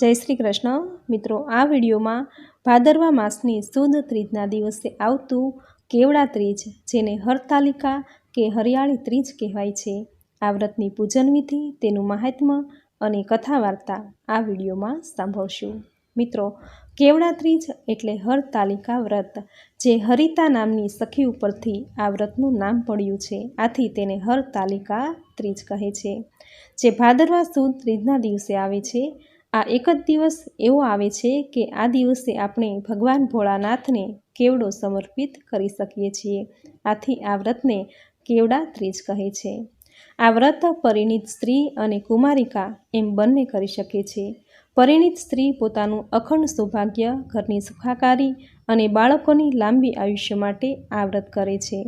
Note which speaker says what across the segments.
Speaker 1: જય શ્રી કૃષ્ણ. મિત્રો, આ વિડીયોમાં ભાદરવા માસની સુદ ત્રીજના દિવસે આવતું કેવડા ત્રીજ, જેને હરતાલિકા કે હરિયાળી ત્રીજ કહેવાય છે. આ વ્રતની પૂજન વિધિ, તેનું મહાત્મ્ય અને કથા વાર્તા આ વિડીયોમાં સાંભળશું. મિત્રો, કેવડા ત્રીજ એટલે હરતાલિકા વ્રત, જે હરિતા નામની સખી ઉપરથી આ વ્રતનું નામ પડ્યું છે. આથી તેને હરતાલિકા ત્રીજ કહે છે. જે ભાદરવા સુદ ત્રીજના દિવસે આવે છે આ એક જ દિવસ એવો આવે છે કે આ દિવસે આપણે ભગવાન ભોળાનાથને કેવડો સમર્પિત કરી શકીએ છીએ. આથી આ વ્રતને કેવડા ત્રીજ કહે છે. આ વ્રત પરિણીત સ્ત્રી અને કુમારિકા એમ બંને કરી શકે છે. પરિણીત સ્ત્રી પોતાનું અખંડ સૌભાગ્ય, ઘરની સુખાકારી અને બાળકોની લાંબી આયુષ્ય માટે આ વ્રત કરે છે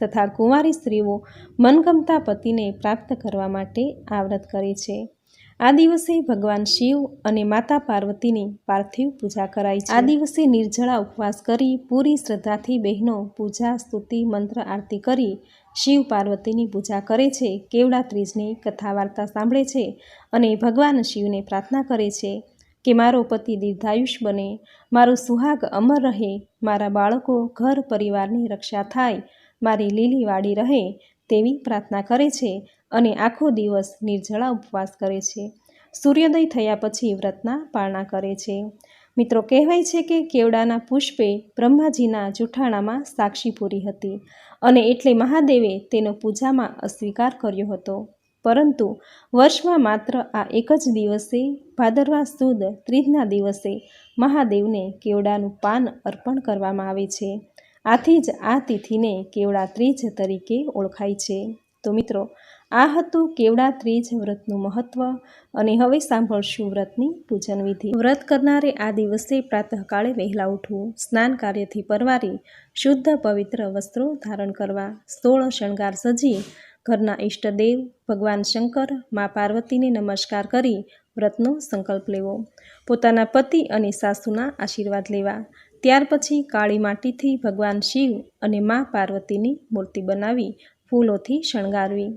Speaker 1: તથા કુંવારી સ્ત્રીઓ મનગમતા પતિને પ્રાપ્ત કરવા માટે આ વ્રત કરે છે. આ દિવસે ભગવાન શિવ અને માતા પાર્વતીની પાર્થિવ પૂજા કરાય છે. આ દિવસે નિર્જળા ઉપવાસ કરી પૂરી શ્રદ્ધાથી બહેનો પૂજા, સ્તુતિ, મંત્ર આરતી કરી શિવ પાર્વતીની પૂજા કરે છે. કેવડા ત્રીજની કથા વાર્તા સાંભળે છે અને ભગવાન શિવને પ્રાર્થના કરે છે કે મારો પતિ દીર્ઘાયુષ બને, મારો સુહાગ અમર રહે, મારા બાળકો, ઘર, પરિવારની રક્ષા થાય, મારી લીલી વાડી રહે તેવી પ્રાર્થના કરે છે. અને આખો દિવસ નિર્જળા ઉપવાસ કરે છે. સૂર્યોદય થયા પછી વ્રતના પાળના કરે છે. મિત્રો, કહેવાય છે કે કેવડાના પુષ્પે બ્રહ્માજીના જૂઠાણામાં સાક્ષી પૂરી હતી અને એટલે મહાદેવે તેનો પૂજામાં અસ્વીકાર કર્યો હતો. પરંતુ વર્ષમાં માત્ર આ એક જ દિવસે, ભાદરવા સુદ ત્રીજના દિવસે મહાદેવને કેવડાનું પાન અર્પણ કરવામાં આવે છે. આથી જ આ તિથિને કેવડા ત્રીજ તરીકે ઓળખાય છે. તો મિત્રો આ હતું કેવડા ત્રીજ વ્રતનું મહત્ત્વ અને હવે સાંભળશું વ્રતની પૂજન વિધિ વ્રત કરનારે આ દિવસે પ્રાતઃકાળે વહેલા ઉઠવું, સ્નાન કાર્યથી પરવારી, શુદ્ધ પવિત્ર વસ્ત્રો ધારણ કરવા સોળ શણગાર સજી, ઘરના ઈષ્ટદેવ, ભગવાન શંકર, મા પાર્વતીને નમસ્કાર કરી વ્રતનો સંકલ્પ લેવો. પોતાના પતિ અને સાસુના આશીર્વાદ લેવા. ત્યાર પછી કાળી માટીથી ભગવાન શિવ અને મા પાર્વતીની મૂર્તિ બનાવી, ફૂલોથી શણગારવી.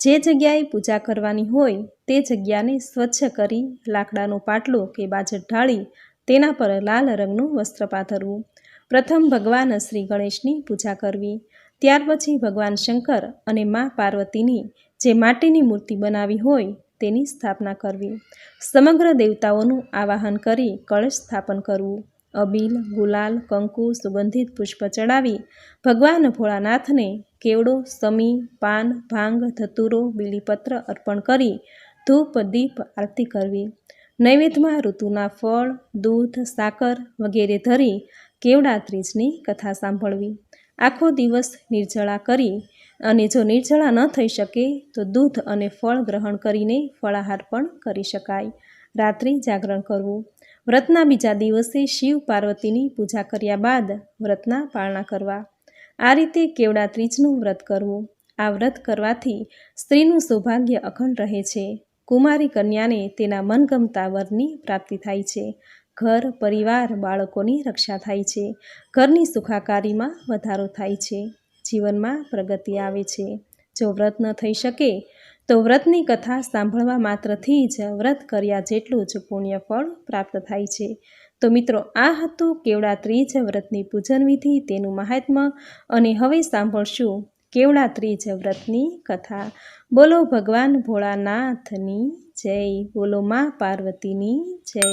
Speaker 1: જે જગ્યાએ પૂજા કરવાની હોય તે જગ્યાને સ્વચ્છ કરી લાકડાનો પાટલો કે બાજટ ઢાળી તેના પર લાલ રંગનું વસ્ત્ર પાથરવું. પ્રથમ ભગવાન શ્રી ગણેશની પૂજા કરવી. ત્યાર પછી ભગવાન શંકર અને મા પાર્વતીની જે માટીની મૂર્તિ બનાવી હોય તેની સ્થાપના કરવી. સમગ્ર દેવતાઓનું આવાહન કરી કળશ સ્થાપન કરવું. અબીલ, ગુલાલ, કંકુ, સુગંધિત પુષ્પ ચડાવી ભગવાન ભોળાનાથને કેવડો સમી, પાન, ભાંગ, ધતુરો, બીલીપત્ર અર્પણ કરી ધૂપ, દીપ, આરતી કરવી. નૈવેદ્યમાં ઋતુના ફળ, દૂધ, સાકર વગેરે ધરી કેવડા ત્રીજની કથા સાંભળવી. આખો દિવસ નિર્જળા કરી અને જો નિર્જળા ન થઈ શકે તો દૂધ અને ફળ ગ્રહણ કરીને ફળાહાર પણ કરી શકાય. રાત્રિ જાગરણ કરવું. વ્રતના બીજા દિવસે શિવ પાર્વતીની પૂજા કર્યા બાદ વ્રતના પાળના કરવા. આ રીતે કેવડા ત્રીજનું વ્રત કરવું. આ વ્રત કરવાથી સ્ત્રીનું સૌભાગ્ય અખંડ રહે છે. કુમારી કન્યાને તેના મનગમતા વરની પ્રાપ્તિ થાય છે. ઘર, પરિવાર, બાળકોની રક્ષા થાય છે. ઘરની સુખાકારીમાં વધારો થાય છે. જીવનમાં પ્રગતિ આવે છે. જો વ્રત ન થઈ શકે, તો વ્રતની કથા સાંભળવા માત્રથી જ વ્રત કર્યા જેટલું જ પુણ્ય ફળ પ્રાપ્ત થાય છે. તો મિત્રો, આ હતું કેવડા ત્રીજ વ્રતની પૂજન વિધિ તેનું મહાત્મ્ય અને હવે સાંભળશું કેવડા ત્રીજ વ્રતની કથા. બોલો ભગવાન ભોળાનાથની જય, બોલો મા પાર્વતીની જય.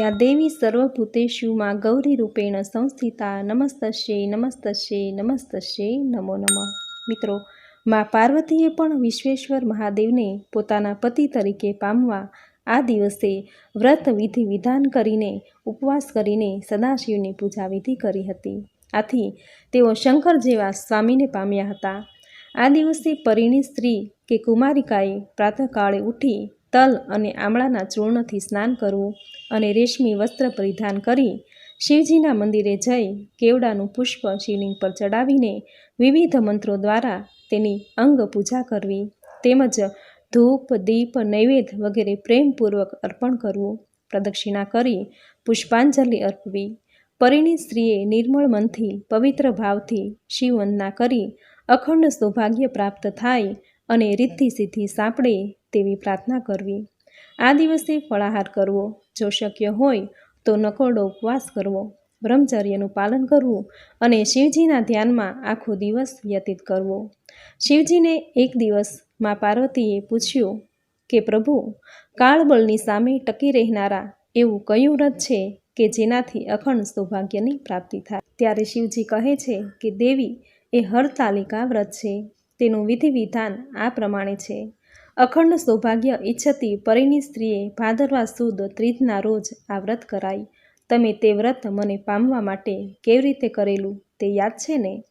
Speaker 1: યા દેવી સર્વભૂતેષુ માં ગૌરી રૂપેણ સંસ્થિતા નમસ્તશે નમસ્તશે નમસ્તશે નમો નમઃ. મિત્રો, મા પાર્વતીએ પણ વિશ્વેશ્વર મહાદેવને પોતાના પતિ તરીકે પામવા આ દિવસે વ્રત વિધિ વિધાન કરીને ઉપવાસ કરીને સદાશિવની પૂજા વિધિ કરી હતી. આથી તેઓ શંકર જેવા સ્વામીને પામ્યા હતા. આ દિવસે પરિણી સ્ત્રી કે કુમારિકાએ પ્રાતઃકાળે ઉઠી તલ અને આમળાના ચૂર્ણથી સ્નાન કરવું અને રેશમી વસ્ત્ર પરિધાન કરી શિવજીના મંદિરે જઈ કેવડાનું પુષ્પ શિવલિંગ પર ચડાવીને વિવિધ મંત્રો દ્વારા તેની અંગ પૂજા કરવી. તેમજ ધૂપ, દીપ, નૈવેદ્ય વગેરે પ્રેમપૂર્વક અર્પણ કરવું, પ્રદક્ષિણા કરી, પુષ્પાંજલિ અર્પવી. પરિણીત સ્ત્રીએ નિર્મળ મનથી, પવિત્ર ભાવથી શિવવંદના કરી, અખંડ સૌભાગ્ય પ્રાપ્ત થાય અને રિદ્ધિ સિદ્ધિ સાંપડે તેવી પ્રાર્થના કરવી. આ દિવસે ફળાહાર કરવો જો શક્ય હોય તો નકોડો ઉપવાસ કરવો, બ્રહ્મચર્યનું પાલન કરવું અને શિવજીના ધ્યાનમાં આખો દિવસ વ્યતીત કરવો. શિવજીને એક દિવસ મા પાર્વતીએ પૂછ્યું કે, પ્રભુ, કાળબળની સામે ટકી રહેનારા એવું કયું વ્રત છે કે જેનાથી અખંડ સૌભાગ્યની પ્રાપ્તિ થાય? ત્યારે શિવજી કહે છે કે, દેવી, એ હરતાલિકા વ્રત છે. તેનું વિધિ આ પ્રમાણે છે. અખંડ સૌભાગ્ય ઈચ્છતી પરિણી સ્ત્રીએ ભાદરવા સુદ ત્રીજના રોજ આ વ્રત કરાય તમે તે વ્રત મને પામવા માટે કેવી રીતે કરેલું તે યાદ છે ને?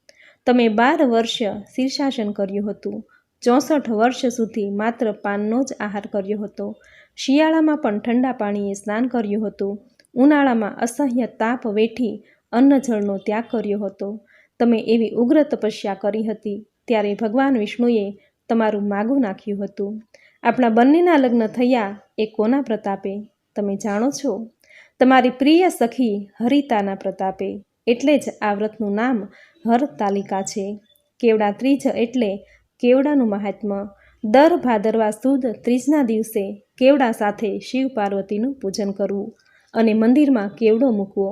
Speaker 1: તમે બાર વર્ષ શીર્ષાસન કર્યું હતું. ચોસઠ વર્ષ સુધી માત્ર પાનનો જ આહાર કર્યો હતો. શિયાળામાં પણ ઠંડા પાણીએ સ્નાન કર્યું હતું. ઉનાળામાં અસહ્ય તાપ વેઠી અન્નજળનો ત્યાગ કર્યો હતો. તમે એવી ઉગ્ર તપસ્યા કરી હતી, ત્યારે ભગવાન વિષ્ણુએ તમારું માગું નાખ્યું હતું. આપણા બંનેના લગ્ન થયા એ કોના પ્રતાપે, તમે જાણો છો? તમારી પ્રિય સખી હરિતાના પ્રતાપે, એટલે જ આ વ્રતનું નામ હરતાલિકા છે. કેવડા ત્રીજ એટલે કેવડાનું મહાત્મ્ય? દર ભાદરવા સુદ ત્રીજના દિવસે કેવડા સાથે શિવ પાર્વતીનું પૂજન કરવું અને મંદિરમાં કેવડો મૂકવો?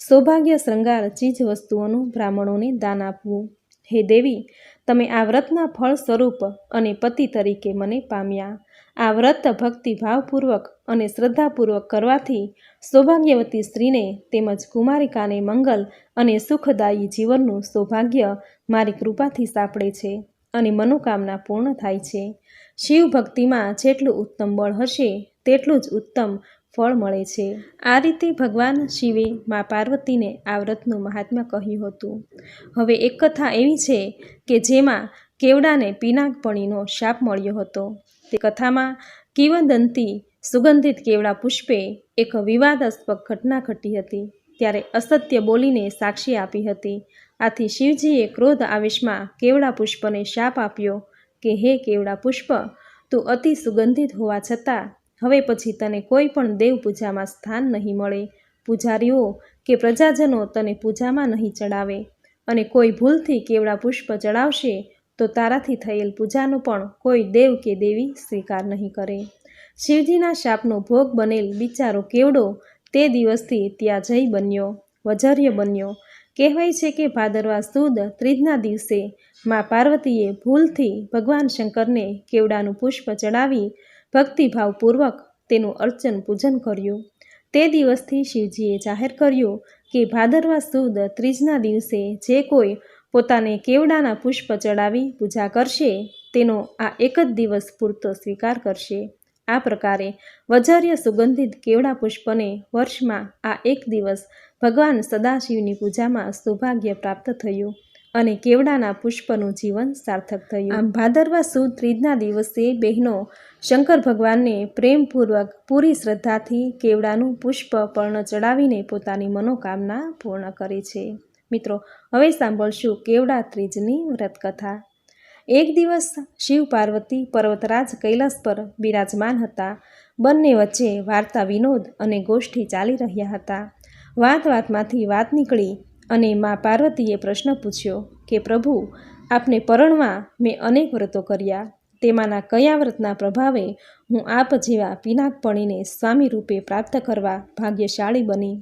Speaker 1: સૌભાગ્ય શૃંગાર ચીજ વસ્તુઓનું બ્રાહ્મણોને દાન આપવું. હે દેવી, તમે આ વ્રતના ફળ સ્વરૂપ અને પતિ તરીકે મને પામ્યા. આ વ્રત ભક્તિ ભાવપૂર્વક અને શ્રદ્ધાપૂર્વક કરવાથી સૌભાગ્યવતી સ્ત્રીને તેમજ કુમારિકાને મંગલ અને સુખદાયી જીવનનું સૌભાગ્ય મારી કૃપાથી સાંપડે છે. અને મનોકામના પૂર્ણ થાય છે. શિવ ભક્તિમાં જેટલું ઉત્તમ બળ હશે, તેટલું જ ઉત્તમ ફળ મળે છે. આ રીતે ભગવાન શિવે મા પાર્વતીને આ વ્રતનું મહાત્મ્ય કહ્યું હતું. હવે એક કથા એવી છે કે જેમાં કેવડાને પિનાકપણીનો શાપ મળ્યો હતો. તે કથામાં કિવદંતી સુગંધિત કેવડા પુષ્પે એક વિવાદાસ્પદ ઘટના ઘટી હતી. ત્યારે અસત્ય બોલીને સાક્ષી આપી હતી. આથી શિવજીએ ક્રોધ આવેશમાં કેવડા પુષ્પને શાપ આપ્યો કે, હે કેવડા પુષ્પ, તું અતિ સુગંધિત હોવા છતાં હવે પછી તને કોઈ પણ દેવ પૂજામાં સ્થાન નહીં મળે. પૂજારીઓ કે પ્રજાજનો તને પૂજામાં નહીં ચડાવે. અને કોઈ ભૂલથી કેવડા પુષ્પ ચડાવશે તો તારાથી થયેલ પૂજાનો પણ કોઈ દેવ કે દેવી સ્વીકાર નહીં કરે. શિવજીના શાપનો ભોગ બનેલ બિચારો કેવડો તે દિવસથી ત્યાં જઈ બન્યો, વજર્ય બન્યો કહેવાય છે કે ભાદરવા સુદ ત્રીજના દિવસે મા પાર્વતીએ ભૂલથી ભગવાન શંકરને કેવડાનું પુષ્પ ચડાવી ભક્તિભાવપૂર્વક તેનું અર્ચન પૂજન કર્યું. તે દિવસથી શિવજીએ જાહેર કર્યું કે ભાદરવા સુદ ત્રીજના દિવસે જે કોઈ પોતાને કેવડાના પુષ્પ ચડાવી પૂજા કરશે, તેનો આ એક જ દિવસ પૂરતો સ્વીકાર કરશે. આ પ્રકારે વજર્ય સુગંધિત કેવડા પુષ્પને વર્ષમાં આ એક દિવસ ભગવાન સદાશિવની પૂજામાં સૌભાગ્ય પ્રાપ્ત થયું અને કેવડાના પુષ્પનું જીવન સાર્થક થયું. આમ ભાદરવા સુદ ત્રીજના દિવસે બહેનો શંકર ભગવાનને પ્રેમપૂર્વક પૂરી શ્રદ્ધાથી કેવડાનું પુષ્પ પર્ણ ચડાવીને પોતાની મનોકામના પૂર્ણ કરે છે. મિત્રો, હવે સાંભળશું કેવડા ત્રીજની વ્રતકથા. એક દિવસ શિવ પાર્વતી પર્વતરાજ કૈલાસ પર બિરાજમાન હતા. બંને વચ્ચે વાર્તા વિનોદ અને ગોષ્ઠી ચાલી રહ્યા હતા. વાત વાતમાંથી વાત નીકળી અને મા પાર્વતીએ પ્રશ્ન પૂછ્યો કે, પ્રભુ, આપને પરણવા મેં અનેક વ્રતો કર્યા. તેમાંના કયા વ્રતના પ્રભાવે હું આપ જેવા પિનાકપણીને સ્વામી રૂપે પ્રાપ્ત કરવા ભાગ્યશાળી બની?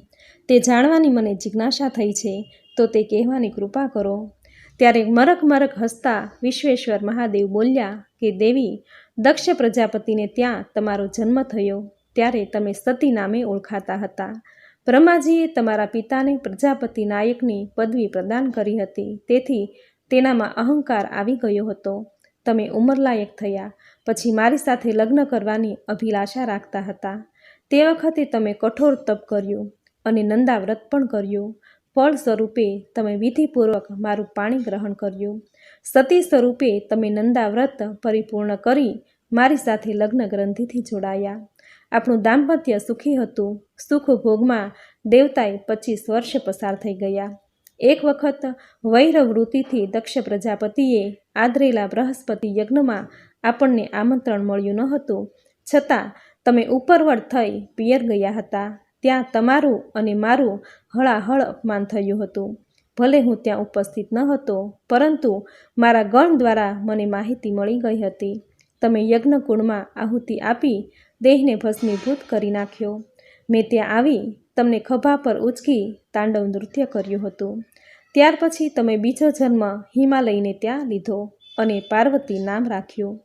Speaker 1: તે જાણવાની મને જિજ્ઞાસા થઈ છે, તો તે કહેવાની કૃપા કરો. ત્યારે મરક મરક હસતા વિશ્વેશ્વર મહાદેવ બોલ્યા કે, દેવી, દક્ષ પ્રજાપતિને ત્યાં તમારો જન્મ થયો. ત્યારે તમે સતી નામે ઓળખાતા હતા. બ્રહ્માજીએ તમારા પિતાને પ્રજાપતિ નાયકની પદવી પ્રદાન કરી હતી. તેથી તેનામાં અહંકાર આવી ગયો હતો. તમે ઉંમરલાયક થયા, પછી મારી સાથે લગ્ન કરવાની અભિલાષા રાખતા હતા. તે વખતે તમે કઠોર તપ કર્યું અને નંદાવ્રત પણ કર્યું. ફળ સ્વરૂપે તમે વિધિપૂર્વક મારું પાણી ગ્રહણ કર્યું. સતી સ્વરૂપે તમે નંદાવ્રત પરિપૂર્ણ કરી મારી સાથે લગ્ન ગ્રંથિથી જોડાયા. આપણું દાંપત્ય સુખી હતું. સુખ ભોગમાં દેવતાએ પચીસ વર્ષ પસાર થઈ ગયા. એક વખત વૈરવૃત્તિથી દક્ષ પ્રજાપતિએ આદરેલા બૃહસ્પતિ યજ્ઞમાં આપણને આમંત્રણ મળ્યું ન હતું છતાં તમે ઉપરવડ થઈ પિયર ગયા હતા. ત્યાં તમારું અને મારું હળાહળ અપમાન થયું હતું. ભલે હું ત્યાં ઉપસ્થિત ન હતો પરંતુ મારા ગણ દ્વારા મને માહિતી મળી ગઈ હતી. તમે યજ્ઞકુંડમાં આહુતિ આપી દેહને ભસ્મીભૂત કરી નાખ્યો. મેં ત્યાં આવી તમને ખભા પર ઉચકી તાંડવ નૃત્ય કર્યું હતું. ત્યાર પછી તમે બીજો જન્મ હિમાલયને ત્યાં લીધો અને પાર્વતી નામ રાખ્યું.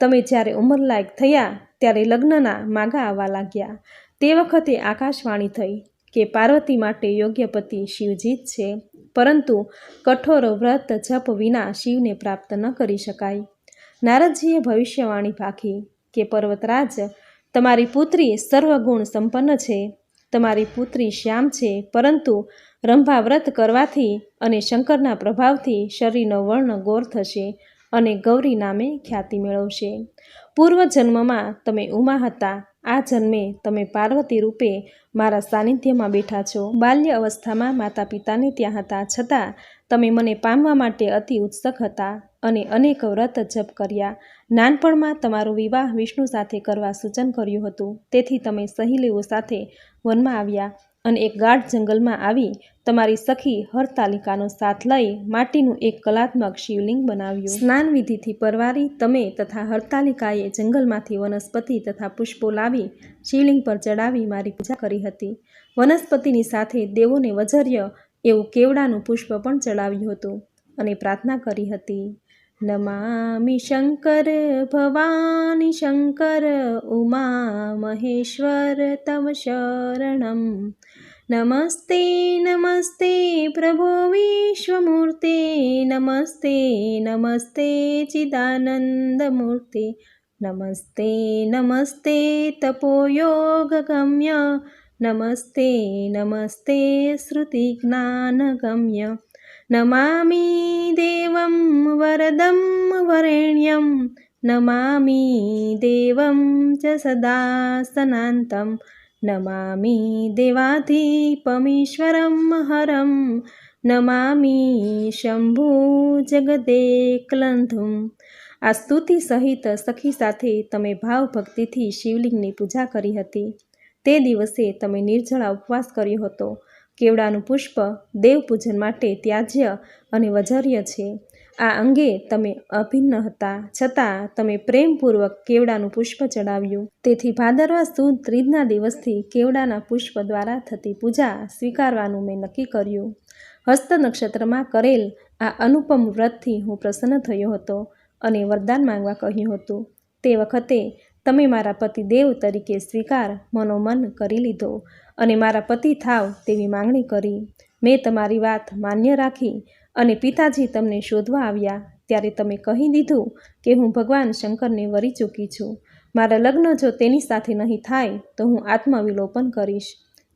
Speaker 1: તમે જ્યારે ઉંમરલાયક થયા ત્યારે લગ્નના માગા આવવા લાગ્યા. તે વખતે આકાશવાણી થઈ કે પાર્વતી માટે યોગ્ય પતિ શિવજી જ છે, પરંતુ કઠોર વ્રત જપ વિના શિવને પ્રાપ્ત ન કરી શકાય. નારદજીએ ભવિષ્યવાણી ભાખી કે પર્વતરાજ તમારી પુત્રી સર્વગુણ સંપન્ન છે, તમારી પુત્રી શ્યામ છે, પરંતુ રંભા વ્રત કરવાથી અને શંકરના પ્રભાવથી શરીરનો વર્ણ ગોર થશે અને ગૌરી નામે ખ્યાતિ મેળવશે. પૂર્વ જન્મમાં તમે ઉમા હતા, આ જન્મે તમે પાર્વતી રૂપે મારા સાનિધ્યમાં બેઠા છો. બાલ્ય અવસ્થામાં માતા પિતાને ત્યાં હતા, છતાં તમે મને પામવા માટે અતિ ઉત્સુક હતા. અને અનેક વ્રત જપ કર્યા. નાનપણમાં તમારો વિવાહ વિષ્ણુ સાથે કરવા સૂચન કર્યું હતું. તેથી તમે સહેલીઓ સાથે વનમાં આવ્યા અને એક ગાઢ જંગલમાં આવી તમારી સખી હરતાલિકાનો સાથ લઈ માટીનું એક કલાત્મક શિવલિંગ બનાવ્યું. સ્નાન વિધિથી પરવારી તમે તથા હરતાલિકાએ જંગલમાંથી વનસ્પતિ તથા પુષ્પો લાવી શિવલિંગ પર ચડાવી મારી પૂજા કરી હતી. વનસ્પતિની સાથે દેવોને વજર્ય એવું કેવડાનું પુષ્પ પણ ચડાવ્યું હતું અને પ્રાર્થના કરી હતી. नमामि शङ्कर भवानि शङ्कर उमा महेश्वर तव शरणं। नमस्ते नमस्ते प्रभो विश्वमूर्ते। नमस्ते नमस्ते चिदानन्दमूर्ते। नमस्ते नमस्ते तपोयोगगम्य। नमस्ते नमस्ते श्रुतिज्ञानगम्य। નમામિ દેવમ વરદં વરેણ્યમ નમામિ દેવમ ચ સદા સનાન્तं નમામિ દેવાધિપમીશ્વરં હરમ નમામિ શંભુ જગદેકલંધું આ સ્તુતિ સહિત સખી સાથે તમે ભાવ ભક્તિથી શિવલિંગની પૂજા કરી હતી। તે દિવસે તમે નિર્જળા ઉપવાસ કર્યો હતો। કેવડાનું પુષ્પ દેવપૂજન માટે ત્યાજ્ય અને વજર્ય છે. આ અંગે તમે અભિન્ન હતા, છતાં તમે પ્રેમપૂર્વક કેવડાનું પુષ્પ ચડાવ્યું. તેથી ભાદરવા સુદ ત્રીજના દિવસથી કેવડાના પુષ્પ દ્વારા થતી પૂજા સ્વીકારવાનું મેં નક્કી કર્યું. હસ્ત નક્ષત્રમાં કરેલ આ અનુપમ વ્રતથી હું પ્રસન્ન થયો હતો અને વરદાન માંગવા કહ્યું હતું. તે વખતે તમે મારા પતિ દેવ તરીકે સ્વીકાર મનોમન કરી લીધો અને મારા પતિ થાવ તેવી માંગણી કરી. મેં તમારી વાત માન્ય રાખી અને પિતાજી તમને શોધવા આવ્યા ત્યારે તમે કહી દીધું કે હું ભગવાન શંકરને વરી ચૂકી છું. મારા લગ્ન જો તેની સાથે નહીં થાય તો હું આત્મવિલોપન કરીશ.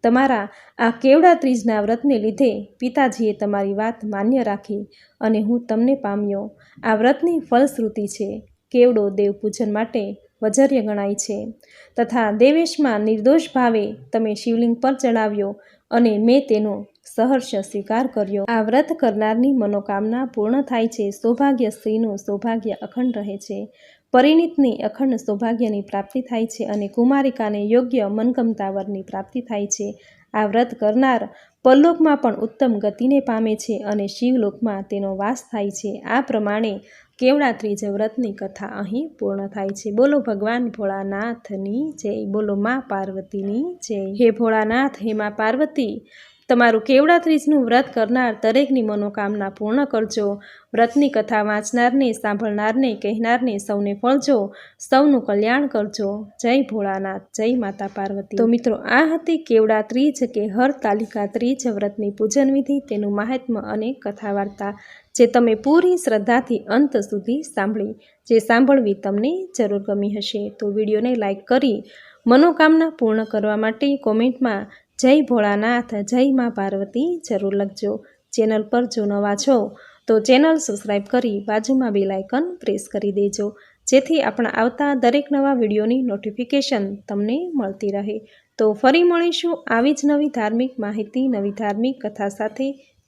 Speaker 1: તમારા આ કેવડા ત્રીજના વ્રતને લીધે પિતાજીએ તમારી વાત માન્ય રાખી અને હું તમને પામ્યો. આ વ્રતની ફલશ્રુતિ છે કેવડો દેવ પૂજન માટે વજર્ય ગણાય છે. તથા દેવેશમાં નિર્દોષ ભાવે તમે શિવલિંગ પર ચડાવ્યો અને મેં તેનો સહર્ષ સ્વીકાર કર્યો. આ વ્રત કરનારની મનોકામના પૂર્ણ થાય છે. સૌભાગ્ય સ્ત્રીનું સૌભાગ્ય અખંડ રહે છે. પરિણીતની અખંડ સૌભાગ્યની પ્રાપ્તિ થાય છે અને કુમારિકાને યોગ્ય મનગમતા વરની પ્રાપ્તિ થાય છે. આ વ્રત કરનાર પરલોકમાં પણ ઉત્તમ ગતિને પામે છે અને શિવલોકમાં તેનો વાસ થાય છે. આ પ્રમાણે કેવડા ત્રીજ વ્રતની કથા અહીં પૂર્ણ થાય છે. બોલો ભગવાન ભોળાનાથની જય. બોલો મા પાર્વતીની જય. હે ભોળાનાથ, હે મા પાર્વતી, તમારું કેવડા ત્રીજનું વ્રત કરનાર દરેકની મનોકામના પૂર્ણ કરજો. વ્રતની કથા વાંચનારને, સાંભળનારને, કહેનારને સૌને ફળજો. સૌનું કલ્યાણ કરજો. જય ભોળાનાથ, જય માતા પાર્વતી. તો મિત્રો, આ હતી કેવડા ત્રીજ કે હર તાલિકા ત્રીજ વ્રતની પૂજન વિધિ. તેનું મહાત્મ્ય અને કથા વાર્તા જે તમે પૂરી શ્રદ્ધાથી અંત સુધી સાંભળી, જે સાંભળવી તમને જરૂર ગમી હશે. તો વિડીયોને લાઇક કરી, મનોકામના પૂર્ણ કરવા માટે કોમેન્ટમાં જય ભોળાનાથ, જય મા પાર્વતી જરૂર લખજો. ચેનલ પર જો નવા છો, તો ચેનલ સબસ્ક્રાઈબ કરી બાજુમાં બેલ આઇકન પ્રેસ કરી દેજો, જેથી આપણા આવતા દરેક નવા વિડીયોની નોટિફિકેશન તમને મળતી રહે. તો ફરી મળીશું આવી જ નવી ધાર્મિક માહિતી, નવી ધાર્મિક કથા સાથે.